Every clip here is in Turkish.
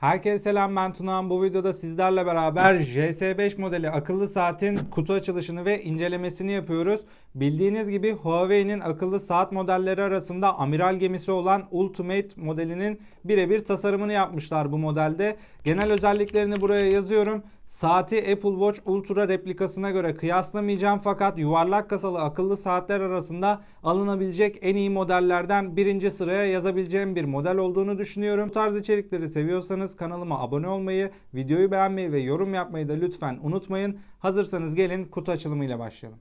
Herkese selam ben Tunağan. Bu videoda sizlerle beraber JS5 modeli akıllı saatin kutu açılışını ve incelemesini yapıyoruz. Bildiğiniz gibi Huawei'nin akıllı saat modelleri arasında amiral gemisi olan Ultimate modelinin birebir tasarımını yapmışlar bu modelde. Genel özelliklerini buraya yazıyorum. Saati Apple Watch Ultra replikasına göre kıyaslamayacağım fakat yuvarlak kasalı akıllı saatler arasında alınabilecek en iyi modellerden birinci sıraya yazabileceğim bir model olduğunu düşünüyorum. Bu tarz içerikleri seviyorsanız kanalıma abone olmayı, videoyu beğenmeyi ve yorum yapmayı da lütfen unutmayın. Hazırsanız gelin kutu açılımıyla başlayalım.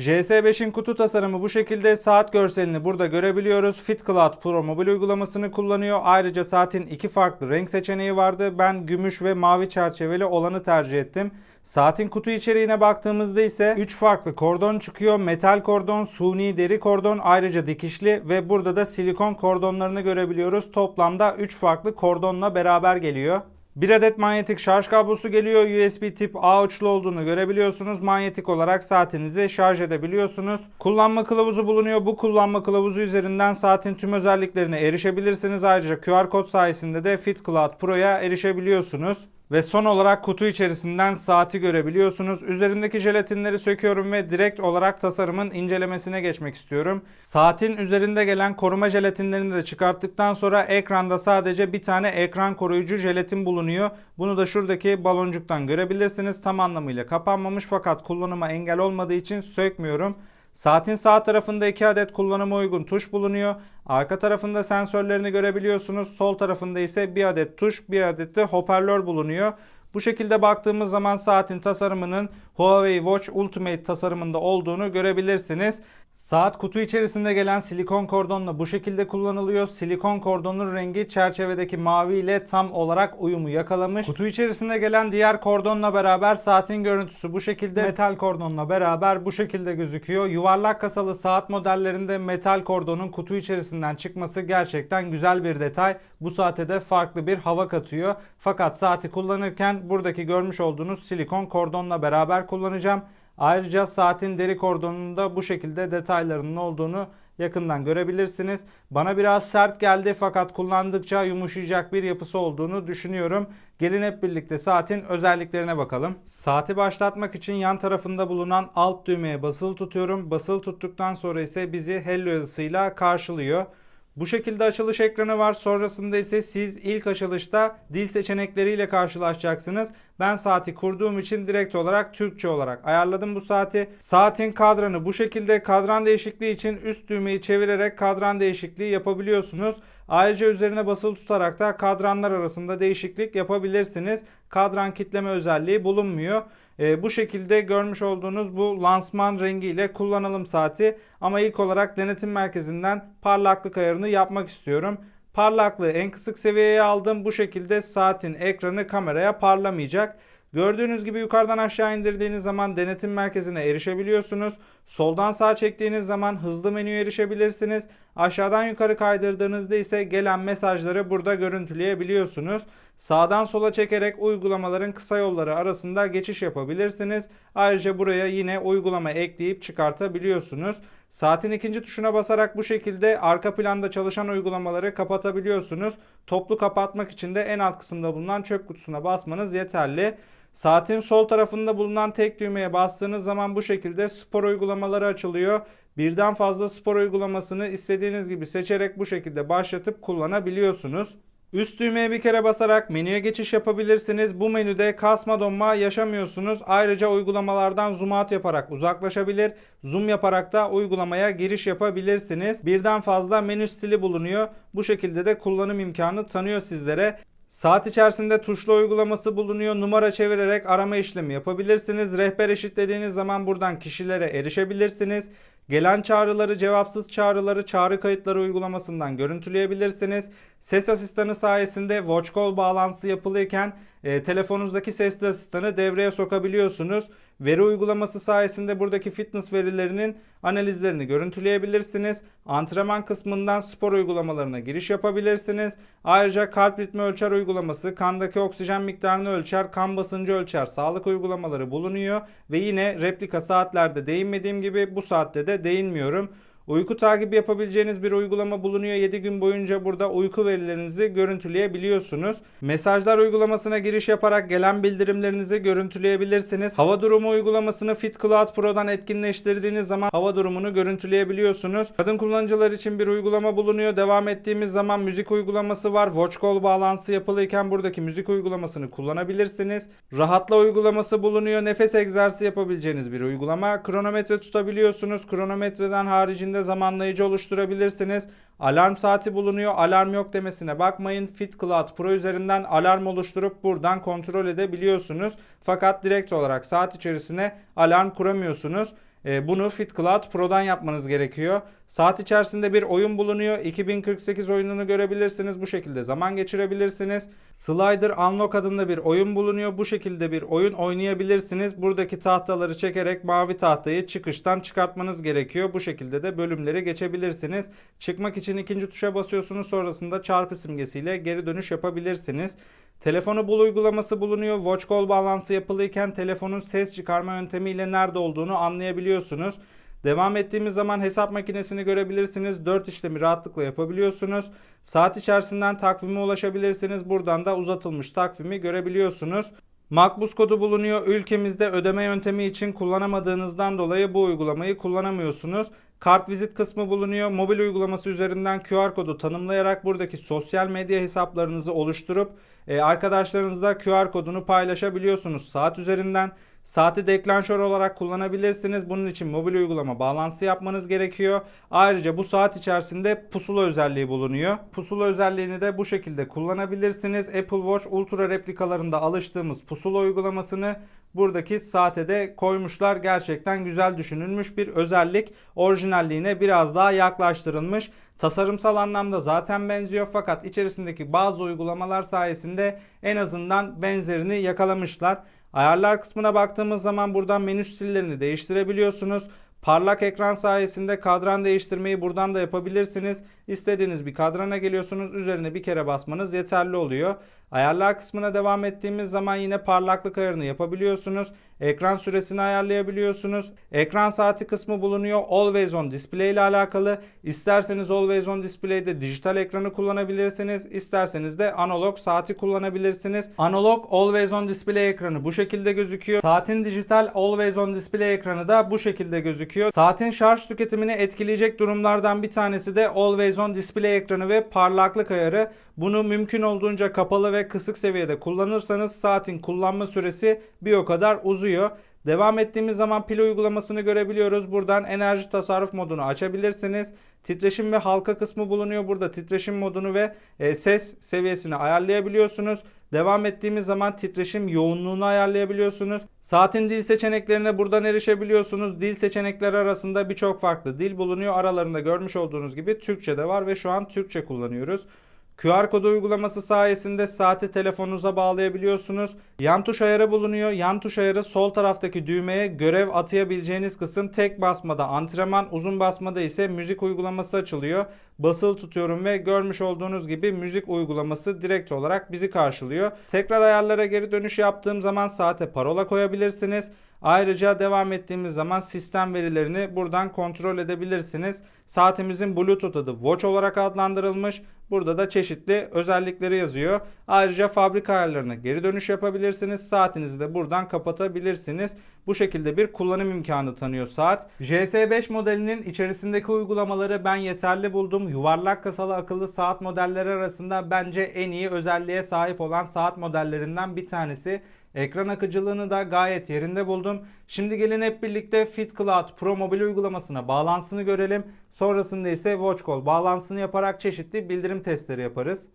JS5'in kutu tasarımı bu şekilde. Saat görselini burada görebiliyoruz. Fit Cloud Pro mobil uygulamasını kullanıyor. Ayrıca saatin iki farklı renk seçeneği vardı. Ben gümüş ve mavi çerçeveli olanı tercih ettim. Saatin kutu içeriğine baktığımızda ise 3 farklı kordon çıkıyor. Metal kordon, suni deri kordon, ayrıca dikişli ve burada da silikon kordonlarını görebiliyoruz. Toplamda 3 farklı kordonla beraber geliyor. Bir adet manyetik şarj kablosu geliyor. USB tip A uçlu olduğunu görebiliyorsunuz. Manyetik olarak saatinizi şarj edebiliyorsunuz. Kullanma kılavuzu bulunuyor. Bu kullanma kılavuzu üzerinden saatin tüm özelliklerine erişebilirsiniz. Ayrıca QR kod sayesinde de Fit Cloud Pro'ya erişebiliyorsunuz. Ve son olarak kutu içerisinden saati görebiliyorsunuz. Üzerindeki jelatinleri söküyorum ve direkt olarak tasarımın incelemesine geçmek istiyorum. Saatin üzerinde gelen koruma jelatinlerini de çıkarttıktan sonra ekranda sadece bir tane ekran koruyucu jelatin bulunuyor. Bunu da şuradaki baloncuktan görebilirsiniz. Tam anlamıyla kapanmamış fakat kullanıma engel olmadığı için sökmüyorum. Saatin sağ tarafında 2 adet kullanıma uygun tuş bulunuyor. Arka tarafında sensörlerini görebiliyorsunuz. Sol tarafında ise bir adet tuş, bir adet de hoparlör bulunuyor. Bu şekilde baktığımız zaman saatin tasarımının Huawei Watch Ultimate tasarımında olduğunu görebilirsiniz. Saat kutu içerisinde gelen silikon kordonla bu şekilde kullanılıyor. Silikon kordonun rengi çerçevedeki mavi ile tam olarak uyumu yakalamış. Kutu içerisinde gelen diğer kordonla beraber saatin görüntüsü bu şekilde metal kordonla beraber bu şekilde gözüküyor. Yuvarlak kasalı saat modellerinde metal kordonun kutu içerisinden çıkması gerçekten güzel bir detay. Bu saate de farklı bir hava katıyor. Fakat saati kullanırken buradaki görmüş olduğunuz silikon kordonla beraber kullanacağım. Ayrıca saatin deri kordonunda bu şekilde detaylarının olduğunu yakından görebilirsiniz. Bana biraz sert geldi fakat kullandıkça yumuşayacak bir yapısı olduğunu düşünüyorum. Gelin hep birlikte saatin özelliklerine bakalım. Saati başlatmak için yan tarafında bulunan alt düğmeye basılı tutuyorum. Basılı tuttuktan sonra ise bizi hello yazısıyla karşılıyor. Bu şekilde açılış ekranı var. Sonrasında ise siz ilk açılışta dil seçenekleriyle karşılaşacaksınız. Ben saati kurduğum için direkt olarak Türkçe olarak ayarladım bu saati. Saatin kadranı bu şekilde kadran değişikliği için üst düğmeyi çevirerek kadran değişikliği yapabiliyorsunuz. Ayrıca üzerine basılı tutarak da kadranlar arasında değişiklik yapabilirsiniz. Kadran kitleme özelliği bulunmuyor. E, bu şekilde görmüş olduğunuz bu lansman rengiyle kullanalım saati. Ama ilk olarak denetim merkezinden parlaklık ayarını yapmak istiyorum. Parlaklığı en kısık seviyeye aldım. Bu şekilde saatin ekranı kameraya parlamayacak. Gördüğünüz gibi yukarıdan aşağı indirdiğiniz zaman denetim merkezine erişebiliyorsunuz. Soldan sağa çektiğiniz zaman hızlı menüye erişebilirsiniz. Aşağıdan yukarı kaydırdığınızda ise gelen mesajları burada görüntüleyebiliyorsunuz. Sağdan sola çekerek uygulamaların kısa yolları arasında geçiş yapabilirsiniz. Ayrıca buraya yine uygulama ekleyip çıkartabiliyorsunuz. Saatin ikinci tuşuna basarak bu şekilde arka planda çalışan uygulamaları kapatabiliyorsunuz. Toplu kapatmak için de en alt kısımda bulunan çöp kutusuna basmanız yeterli. Saatin sol tarafında bulunan tek düğmeye bastığınız zaman bu şekilde spor uygulamaları açılıyor. Birden fazla spor uygulamasını istediğiniz gibi seçerek bu şekilde başlatıp kullanabiliyorsunuz. Üst düğmeye bir kere basarak menüye geçiş yapabilirsiniz. Bu menüde kasma donma yaşamıyorsunuz. Ayrıca uygulamalardan zoom out yaparak uzaklaşabilir. Zoom yaparak da uygulamaya giriş yapabilirsiniz. Birden fazla menü stili bulunuyor. Bu şekilde de kullanım imkanı tanıyor sizlere. Saat içerisinde tuşlu uygulaması bulunuyor. Numara çevirerek arama işlemi yapabilirsiniz. Rehber eşitlediğiniz zaman buradan kişilere erişebilirsiniz. Gelen çağrıları, cevapsız çağrıları çağrı kayıtları uygulamasından görüntüleyebilirsiniz. Ses asistanı sayesinde Watch Call bağlantısı yapılırken e, telefonunuzdaki sesli asistanı devreye sokabiliyorsunuz. Veri uygulaması sayesinde buradaki fitness verilerinin analizlerini görüntüleyebilirsiniz. Antrenman kısmından spor uygulamalarına giriş yapabilirsiniz. Ayrıca kalp ritmi ölçer uygulaması, kandaki oksijen miktarını ölçer, kan basıncı ölçer, sağlık uygulamaları bulunuyor. Ve yine replika saatlerde değinmediğim gibi bu saatte de değinmiyorum. Uyku takibi yapabileceğiniz bir uygulama bulunuyor. 7 gün boyunca burada uyku verilerinizi görüntüleyebiliyorsunuz. Mesajlar uygulamasına giriş yaparak gelen bildirimlerinizi görüntüleyebilirsiniz. Hava durumu uygulamasını Fit Cloud Pro'dan etkinleştirdiğiniz zaman hava durumunu görüntüleyebiliyorsunuz. Kadın kullanıcılar için bir uygulama bulunuyor. Devam ettiğimiz zaman müzik uygulaması var. Watch Call bağlantısı yapılıyken buradaki müzik uygulamasını kullanabilirsiniz. Rahatla uygulaması bulunuyor. Nefes egzersizi yapabileceğiniz bir uygulama. Kronometre tutabiliyorsunuz. Kronometreden haricinde zamanlayıcı oluşturabilirsiniz. Alarm saati bulunuyor. Alarm yok demesine bakmayın. Fit Cloud Pro üzerinden alarm oluşturup buradan kontrol edebiliyorsunuz. Fakat direkt olarak saat içerisine alarm kuramıyorsunuz. E, Bunu Fit Cloud Pro'dan yapmanız gerekiyor. Saat içerisinde bir oyun bulunuyor. 2048 oyununu görebilirsiniz. Bu şekilde zaman geçirebilirsiniz. Slider Unlock adında bir oyun bulunuyor. Bu şekilde bir oyun oynayabilirsiniz. Buradaki tahtaları çekerek mavi tahtayı çıkıştan çıkartmanız gerekiyor. Bu şekilde de bölümleri geçebilirsiniz. Çıkmak için ikinci tuşa basıyorsunuz. Sonrasında çarpı simgesiyle geri dönüş yapabilirsiniz. Telefonu bul uygulaması bulunuyor. Watch Call bağlantısı yapılıyken telefonun ses çıkarma yöntemiyle nerede olduğunu anlayabiliyorsunuz. Devam ettiğimiz zaman hesap makinesini görebilirsiniz. 4 işlemi rahatlıkla yapabiliyorsunuz. Saat içerisinden takvime ulaşabilirsiniz. Buradan da uzatılmış takvimi görebiliyorsunuz. Makbuz kodu bulunuyor. Ülkemizde ödeme yöntemi için kullanamadığınızdan dolayı bu uygulamayı kullanamıyorsunuz. Kart vizit kısmı bulunuyor. Mobil uygulaması üzerinden QR kodu tanımlayarak buradaki sosyal medya hesaplarınızı oluşturup e, arkadaşlarınızla QR kodunu paylaşabiliyorsunuz saat üzerinden. Saati deklanşör olarak kullanabilirsiniz. Bunun için mobil uygulama bağlantısı yapmanız gerekiyor. Ayrıca bu saat içerisinde pusula özelliği bulunuyor. Pusula özelliğini de bu şekilde kullanabilirsiniz. Apple Watch Ultra replikalarında alıştığımız pusula uygulamasını buradaki saate de koymuşlar. Gerçekten güzel düşünülmüş bir özellik. Orijinalliğine biraz daha yaklaştırılmış. Tasarımsal anlamda zaten benziyor fakat içerisindeki bazı uygulamalar sayesinde en azından benzerini yakalamışlar. Ayarlar kısmına baktığımız zaman buradan menü stillerini değiştirebiliyorsunuz. Parlak ekran sayesinde kadran değiştirmeyi buradan da yapabilirsiniz. İstediğiniz bir kadrana geliyorsunuz. Üzerine bir kere basmanız yeterli oluyor. Ayarlar kısmına devam ettiğimiz zaman yine parlaklık ayarını yapabiliyorsunuz. Ekran süresini ayarlayabiliyorsunuz. Ekran saati kısmı bulunuyor. Always on display ile alakalı. İsterseniz Always on display'de dijital ekranı kullanabilirsiniz. İsterseniz de analog saati kullanabilirsiniz. Analog Always on display ekranı bu şekilde gözüküyor. Saatin dijital Always on display ekranı da bu şekilde gözüküyor. Saatin şarj tüketimini etkileyecek durumlardan bir tanesi de Always on display ekranı ve parlaklık ayarı. Bunu mümkün olduğunca kapalı ve kısık seviyede kullanırsanız saatin kullanma süresi bir o kadar uzuyor. Devam ettiğimiz zaman pil uygulamasını görebiliyoruz. Buradan enerji tasarruf modunu açabilirsiniz. Titreşim ve halka kısmı bulunuyor. Burada titreşim modunu ve e, ses seviyesini ayarlayabiliyorsunuz. Devam ettiğimiz zaman titreşim yoğunluğunu ayarlayabiliyorsunuz. Saatin dil seçeneklerine buradan erişebiliyorsunuz. Dil seçenekleri arasında birçok farklı dil bulunuyor. Aralarında görmüş olduğunuz gibi Türkçe de var ve şu an Türkçe kullanıyoruz. QR kodu uygulaması sayesinde saati telefonunuza bağlayabiliyorsunuz. Yan tuş ayarı bulunuyor. Yan tuş ayarı sol taraftaki düğmeye görev atayabileceğiniz kısım tek basmada antrenman, uzun basmada ise müzik uygulaması açılıyor. Basılı tutuyorum ve görmüş olduğunuz gibi müzik uygulaması direkt olarak bizi karşılıyor. Tekrar ayarlara geri dönüş yaptığım zaman saate parola koyabilirsiniz. Ayrıca devam ettiğimiz zaman sistem verilerini buradan kontrol edebilirsiniz. Saatimizin Bluetooth adı Watch olarak adlandırılmış. Burada da çeşitli özellikleri yazıyor. Ayrıca fabrika ayarlarına geri dönüş yapabilirsiniz. Saatinizi de buradan kapatabilirsiniz. Bu şekilde bir kullanım imkanı tanıyor saat. JS5 modelinin içerisindeki uygulamaları ben yeterli buldum. Yuvarlak kasalı akıllı saat modelleri arasında bence en iyi özelliğe sahip olan saat modellerinden bir tanesi. Ekran akıcılığını da gayet yerinde buldum. Şimdi gelin hep birlikte Fit Cloud Pro mobil uygulamasına bağlantısını görelim. Sonrasında ise Watch Call bağlantısını yaparak çeşitli bildirim testleri yaparız.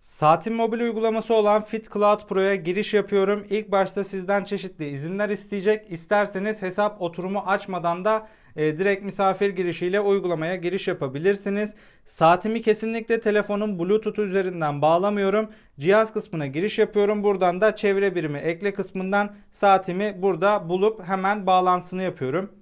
Saatin mobil uygulaması olan Fit Cloud Pro'ya giriş yapıyorum. İlk başta sizden çeşitli izinler isteyecek. İsterseniz hesap oturumu açmadan da e, direkt misafir girişiyle uygulamaya giriş yapabilirsiniz. Saatimi kesinlikle telefonun Bluetooth üzerinden bağlamıyorum. Cihaz kısmına giriş yapıyorum. Buradan da çevre birimi ekle kısmından saatimi burada bulup hemen bağlantısını yapıyorum.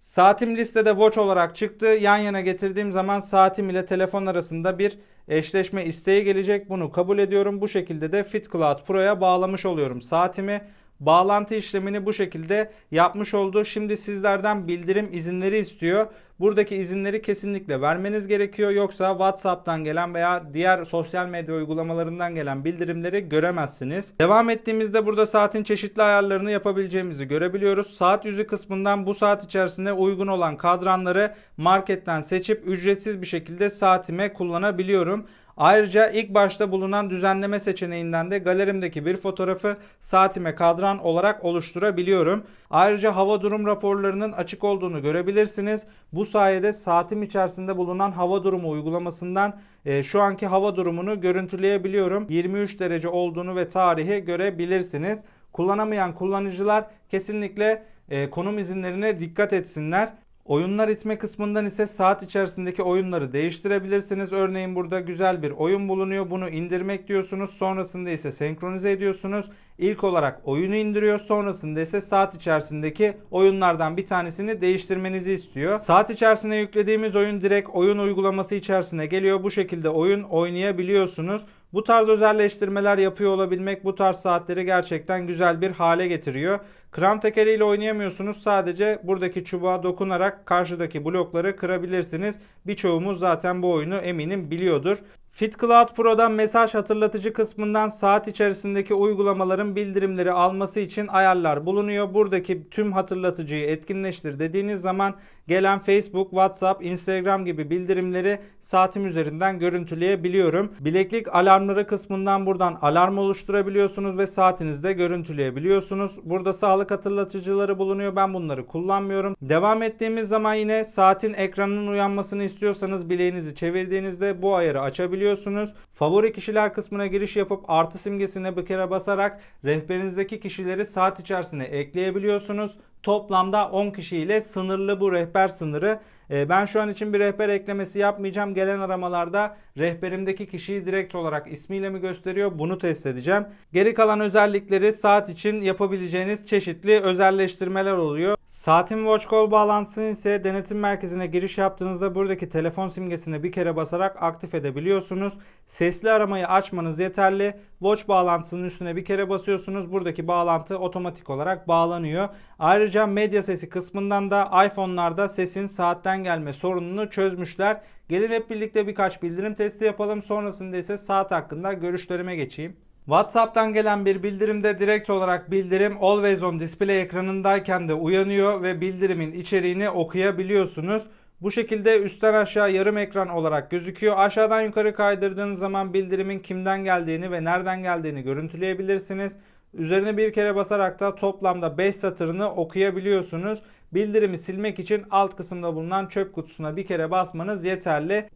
Saatim listede watch olarak çıktı. Yan yana getirdiğim zaman saatim ile telefon arasında bir eşleşme isteği gelecek. Bunu kabul ediyorum. Bu şekilde de Fit Cloud Pro'ya bağlamış oluyorum saatimi. Bağlantı işlemini bu şekilde yapmış oldu. Şimdi sizlerden bildirim izinleri istiyor. Buradaki izinleri kesinlikle vermeniz gerekiyor. Yoksa WhatsApp'tan gelen veya diğer sosyal medya uygulamalarından gelen bildirimleri göremezsiniz. Devam ettiğimizde burada saatin çeşitli ayarlarını yapabileceğimizi görebiliyoruz. Saat yüzü kısmından bu saat içerisinde uygun olan kadranları marketten seçip ücretsiz bir şekilde saatime kullanabiliyorum. Ayrıca ilk başta bulunan düzenleme seçeneğinden de galerimdeki bir fotoğrafı saatime kadran olarak oluşturabiliyorum. Ayrıca hava durum raporlarının açık olduğunu görebilirsiniz. Bu sayede saatim içerisinde bulunan hava durumu uygulamasından e, şu anki hava durumunu görüntüleyebiliyorum. 23 derece olduğunu ve tarihi görebilirsiniz. Kullanamayan kullanıcılar kesinlikle e, konum izinlerine dikkat etsinler. Oyunlar itme kısmından ise saat içerisindeki oyunları değiştirebilirsiniz. Örneğin burada güzel bir oyun bulunuyor. Bunu indirmek diyorsunuz. Sonrasında ise senkronize ediyorsunuz. İlk olarak oyunu indiriyor. Sonrasında ise saat içerisindeki oyunlardan bir tanesini değiştirmenizi istiyor. Saat içerisinde yüklediğimiz oyun direkt oyun uygulaması içerisine geliyor. Bu şekilde oyun oynayabiliyorsunuz. Bu tarz özelleştirmeler yapıyor olabilmek bu tarz saatleri gerçekten güzel bir hale getiriyor. Kram tekeriyle oynayamıyorsunuz. Sadece buradaki çubuğa dokunarak karşıdaki blokları kırabilirsiniz. Birçoğumuz zaten bu oyunu eminim biliyordur. Fit Cloud Pro'dan mesaj hatırlatıcı kısmından saat içerisindeki uygulamaların bildirimleri alması için ayarlar bulunuyor. Buradaki tüm hatırlatıcıyı etkinleştir dediğiniz zaman gelen Facebook, WhatsApp, Instagram gibi bildirimleri saatim üzerinden görüntüleyebiliyorum. Bileklik alarmları kısmından buradan alarm oluşturabiliyorsunuz ve saatinizde görüntüleyebiliyorsunuz. Burada sağlık hatırlatıcıları bulunuyor. Ben bunları kullanmıyorum. Devam ettiğimiz zaman yine saatin ekranının uyanmasını istiyorsanız bileğinizi çevirdiğinizde bu ayarı açabiliyorsunuz. Favori kişiler kısmına giriş yapıp artı simgesine bir kere basarak rehberinizdeki kişileri saat içerisine ekleyebiliyorsunuz. Toplamda 10 kişiyle sınırlı bu rehber sınırı. Ee, Ben şu an için bir rehber eklemesi yapmayacağım. Gelen aramalarda rehberimdeki kişiyi direkt olarak ismiyle mi gösteriyor bunu test edeceğim. Geri kalan özellikleri saat için yapabileceğiniz çeşitli özelleştirmeler oluyor. Saatin Watch Call bağlantısını ise denetim merkezine giriş yaptığınızda buradaki telefon simgesine bir kere basarak aktif edebiliyorsunuz. Sesli aramayı açmanız yeterli. Watch bağlantısının üstüne bir kere basıyorsunuz. Buradaki bağlantı otomatik olarak bağlanıyor. Ayrıca medya sesi kısmından da iPhone'larda sesin saatten gelme sorununu çözmüşler. Gelin hep birlikte birkaç bildirim testi yapalım. Sonrasında ise saat hakkında görüşlerime geçeyim. WhatsApp'tan gelen bir bildirimde direkt olarak bildirim Always On Display ekranındayken de uyanıyor ve bildirimin içeriğini okuyabiliyorsunuz. Bu şekilde üstten aşağı yarım ekran olarak gözüküyor. Aşağıdan yukarı kaydırdığınız zaman bildirimin kimden geldiğini ve nereden geldiğini görüntüleyebilirsiniz. Üzerine bir kere basarak da toplamda 5 satırını okuyabiliyorsunuz. Bildirimi silmek için alt kısımda bulunan çöp kutusuna bir kere basmanız yeterli.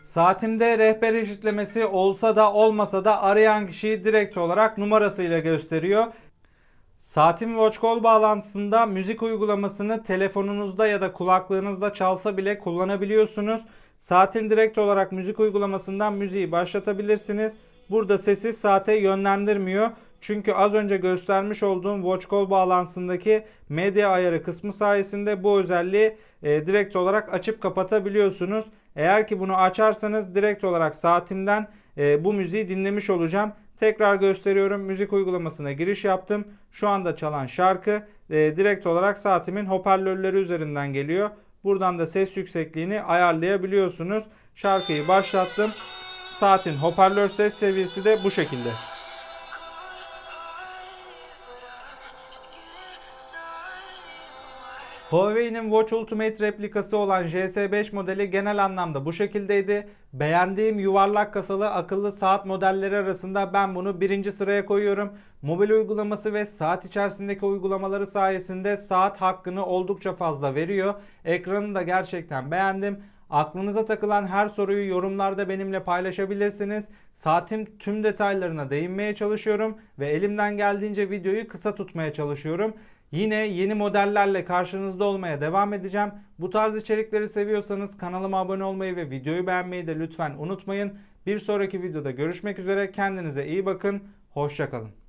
Saatimde rehber eşitlemesi olsa da olmasa da arayan kişiyi direkt olarak numarasıyla gösteriyor. Saatim Watch Call bağlantısında müzik uygulamasını telefonunuzda ya da kulaklığınızda çalsa bile kullanabiliyorsunuz. Saatin direkt olarak müzik uygulamasından müziği başlatabilirsiniz. Burada sesi saate yönlendirmiyor. Çünkü az önce göstermiş olduğum Watch Call bağlantısındaki medya ayarı kısmı sayesinde bu özelliği e, direkt olarak açıp kapatabiliyorsunuz. Eğer ki bunu açarsanız direkt olarak saatimden e, bu müziği dinlemiş olacağım. Tekrar gösteriyorum. Müzik uygulamasına giriş yaptım. Şu anda çalan şarkı e, direkt olarak saatimin hoparlörleri üzerinden geliyor. Buradan da ses yüksekliğini ayarlayabiliyorsunuz. Şarkıyı başlattım. Saatin hoparlör ses seviyesi de bu şekilde. Huawei'nin Watch Ultimate replikası olan JS5 modeli genel anlamda bu şekildeydi. Beğendiğim yuvarlak kasalı akıllı saat modelleri arasında ben bunu birinci sıraya koyuyorum. Mobil uygulaması ve saat içerisindeki uygulamaları sayesinde saat hakkını oldukça fazla veriyor. Ekranını da gerçekten beğendim. Aklınıza takılan her soruyu yorumlarda benimle paylaşabilirsiniz. Saatin tüm detaylarına değinmeye çalışıyorum ve elimden geldiğince videoyu kısa tutmaya çalışıyorum. Yine yeni modellerle karşınızda olmaya devam edeceğim. Bu tarz içerikleri seviyorsanız kanalıma abone olmayı ve videoyu beğenmeyi de lütfen unutmayın. Bir sonraki videoda görüşmek üzere. Kendinize iyi bakın. Hoşçakalın.